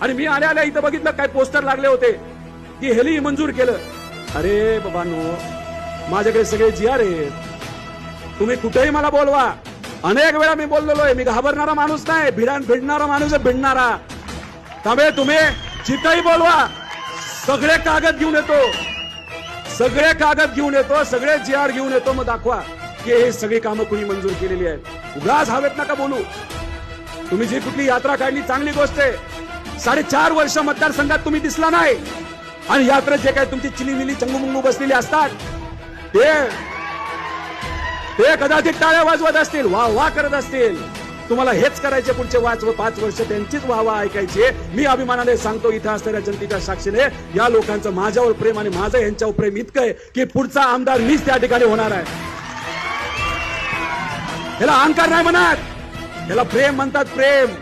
आणि मी आल्या आल्या इथं बघितलं काय पोस्टर लागले होते. की हेली मंजूर केलं. अरे बाबांनो माझ्याकडे सगळे जी आर आहेत. तुम्ही कुठेही मला बोलवा. अनेक वेळा मी बोललेलो आहे मी घाबरणारा माणूस नाही भिडान भिडणारा माणूस आहे भिडणारा. त्यामुळे तुम्ही जिथंही बोलवा सगळे कागद घेऊन येतो. सगळे कागद घेऊन येतो सगळे जी आर घेऊन येतो मग दाखवा की हे सगळी कामं कुणी मंजूर केलेली आहेत. उगाच हवेत नका बोलू. तुम्ही जी कुठली यात्रा काढली चांगली गोष्ट आहे. साडेचार वर्ष मतदारसंघात तुम्ही दिसला नाही. आणि यात्रेत जे काय तुमची चिलीमिली चंगुमुंगू बसलेली असतात ते ते कदाचित टाळ्या वाजवत असतील वा वा करत असतील. तुम्हाला हेच करायचे पुढचे वाच पाच वर्ष त्यांचीच वा वा ऐकायची मी अभिमानाने सांगतो इथं असणाऱ्या जनतेच्या साक्षीने या लोकांचं माझ्यावर प्रेम आणि माझं यांच्यावर प्रेम इतकं आहे की पुढचा आमदार मीच त्या ठिकाणी होणार आहे. ह्याला अहंकार नाही म्हणत. ह्याला प्रेम म्हणतात प्रेम.